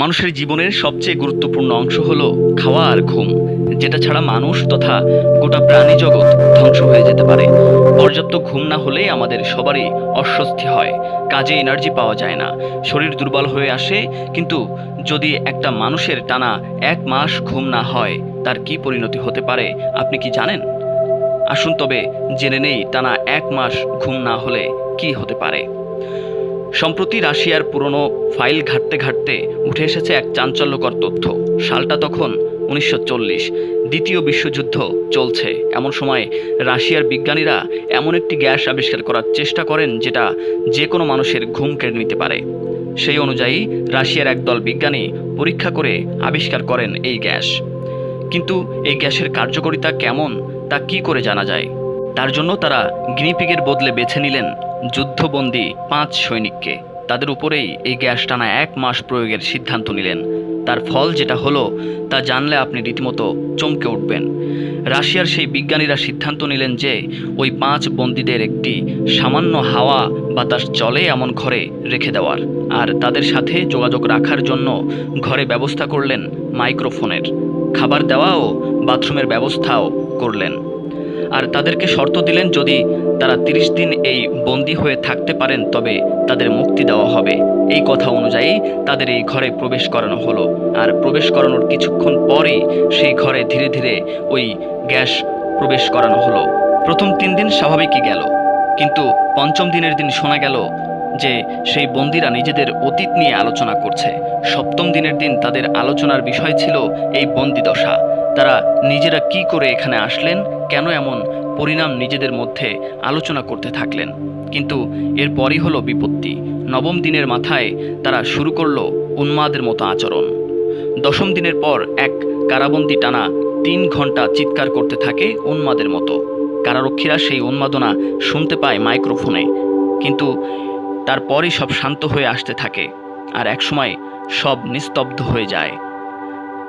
মানুষের জীবনের সবচেয়ে গুরুত্বপূর্ণ অংশ হল খাওয়া আর ঘুম, যেটা ছাড়া মানুষ তথা গোটা প্রাণী জগৎ ধ্বংস হয়ে যেতে পারে। পর্যাপ্ত ঘুম না হলে আমাদের সবারই অস্বস্তি হয়, কাজে এনার্জি পাওয়া যায় না, শরীর দুর্বল হয়ে আসে, কিন্তু যদি একটা মানুষের টানা এক মাস ঘুম না হয়, তার কি পরিণতি হতে পারে, আপনি কি জানেন? আসুন তবে জেনে নেই টানা এক মাস ঘুম না হলে কি হতে পারে। সম্প্রতি রাশিয়ার পুরনো ফাইল ঘাঁটতে ঘাঁটতে উঠে এসেছে এক চাঞ্চল্যকর তথ্য। সালটা তখন উনিশশো চল্লিশ। দ্বিতীয় বিশ্বযুদ্ধ চলছে। এমন সময় রাশিয়ার বিজ্ঞানীরা এমন একটি গ্যাস আবিষ্কার করার চেষ্টা করেন যেটা যে কোনো মানুষের ঘুম কেড়ে নিতে পারে। সেই অনুযায়ী রাশিয়ার একদল বিজ্ঞানী পরীক্ষা করে আবিষ্কার করেন এই গ্যাস। কিন্তু এই গ্যাসের কার্যকারিতা কেমন তা কি করে জানা যায়? তার জন্য তারা গিনিপিগের বদলে বেছে নিলেন যুদ্ধবন্দী পাঁচ সৈনিককে। তাদের উপরেই এই গ্যাস টানা এক মাস প্রয়োগের সিদ্ধান্ত নিলেন। তার ফল যেটা হলো, তা জানলে আপনি রীতিমতো চমকে উঠবেন। রাশিয়ার সেই বিজ্ঞানীরা সিদ্ধান্ত নিলেন যে, ওই পাঁচ বন্দীদের একটি সামান্য হাওয়া বাতাস চলে এমন ঘরে রেখে দেওয়ার। আর তাদের সাথে যোগাযোগ রাখার জন্য ঘরে ব্যবস্থা করলেন মাইক্রোফোনের। খাবার দেওয়াও, বাথরুমের ব্যবস্থাও করলেন। আর তাদেরকে শর্ত দিলেন, যদি তারা তিরিশ দিন এই বন্দি হয়ে থাকতে পারেন, তবে তাদের মুক্তি দেওয়া হবে। এই কথা অনুযায়ী তাদের এই ঘরে প্রবেশ করানো হলো। আর প্রবেশ করানোর কিছুক্ষণ পরেই সেই ঘরে ধীরে ধীরে ওই গ্যাস প্রবেশ করানো হলো। প্রথম তিন দিন স্বাভাবিকই গেল। কিন্তু পঞ্চম দিনের দিন শোনা গেল যে সেই বন্দিরা নিজেদের অতীত নিয়ে আলোচনা করছে। সপ্তম দিনের দিন তাদের আলোচনার বিষয় ছিল এই বন্দি দশা। তারা নিজেরা কি করে এখানে আসলেন, কেন এমন পরিণাম নিজেদের মধ্যে আলোচনা করতে থাকলেন। কিন্তু এরপরই হলো বিপত্তি। নবম দিনের মাথায় তারা শুরু করল উন্মাদের মতো আচরণ। দশম দিনের পর এক কারাবন্দি টানা তিন ঘণ্টা চিৎকার করতে থাকে উন্মাদের মতো। কারারক্ষীরা সেই উন্মাদনা শুনতে পায় মাইক্রোফোনে। কিন্তু তারপরই সব শান্ত হয়ে আসতে থাকে। আর একসময় সব নিস্তব্ধ হয়ে যায়।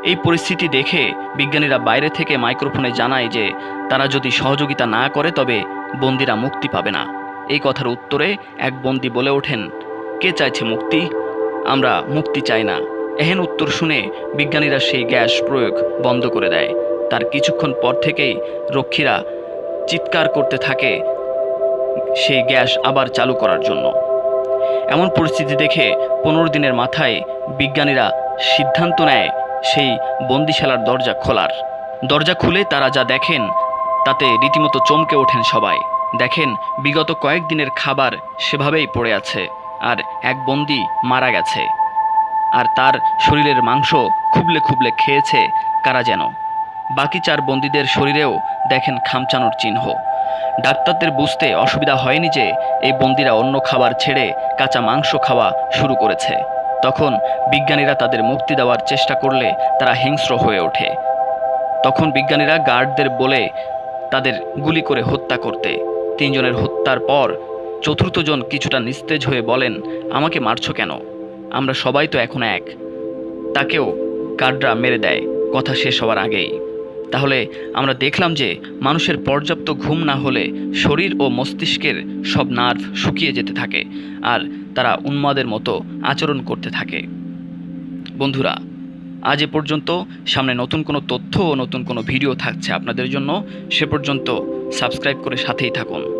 এই পরিস্থিতি দেখে বিজ্ঞানীরা বাইরে থেকে মাইক্রোফোনে জানায় যে তারা যদি সহযোগিতা না করে, তবে বন্দিরা মুক্তি পাবে না। এই কথার উত্তরে এক বন্দি বলে ওঠেন, কে চাইছে মুক্তি? আমরা মুক্তি চাই না। এহেন উত্তর শুনে বিজ্ঞানীরা সেই গ্যাস প্রয়োগ বন্ধ করে দেয়। তার কিছুক্ষণ পর থেকেই রক্ষীরা চিৎকার করতে থাকে সেই গ্যাস আবার চালু করার জন্য। এমন পরিস্থিতি দেখে পনেরো দিনের মাথায় বিজ্ঞানীরা সিদ্ধান্ত নেয় সেই বন্দিশালার দরজা খোলার। দরজা খুলে তারা যা দেখেন, তাতে রীতিমতো চমকে ওঠেন সবাই। দেখেন, বিগত কয়েকদিনের খাবার সেভাবেই পড়ে আছে, আর এক বন্দি মারা গেছে। আর তার শরীরের মাংস খুবলে খুবলে খেয়েছে কারা যেন। বাকি চার বন্দীদের শরীরেও দেখেন খামচানোর চিহ্ন। ডাক্তারদের বুঝতে অসুবিধা হয়নি যে, এই বন্দিরা অন্য খাবার ছেড়ে কাঁচা মাংস খাওয়া শুরু করেছে। তখন বিজ্ঞানীরা তাদের মুক্তি দেওয়ার চেষ্টা করলে তারা হিংস্র হয়ে ওঠে। তখন বিজ্ঞানীরা গার্ডদের বলে তাদের গুলি করে হত্যা করতে। তিনজনের হত্যার পর চতুর্থজন কিছুটা নিস্তেজ হয়ে বলেন, আমাকে মারছ কেন? আমরা সবাই তো এখন এক। তাকেও গার্ডরা মেরে দেয়। কথা শেষ হওয়ার আগেই। তাহলে আমরা দেখলাম যে মানুষের পর্যাপ্ত ঘুম না হলে শরীর ও মস্তিষ্কের সব নার্ভ শুকিয়ে যেতে থাকে আর তারা উন্মাদের মতো আচরণ করতে থাকে। বন্ধুরা, আজ এ পর্যন্ত সামনে নতুন কোনো তথ্য ও নতুন কোনো ভিডিও থাকছে আপনাদের জন্য। সে পর্যন্ত সাবস্ক্রাইব করে সাথেই থাকুন।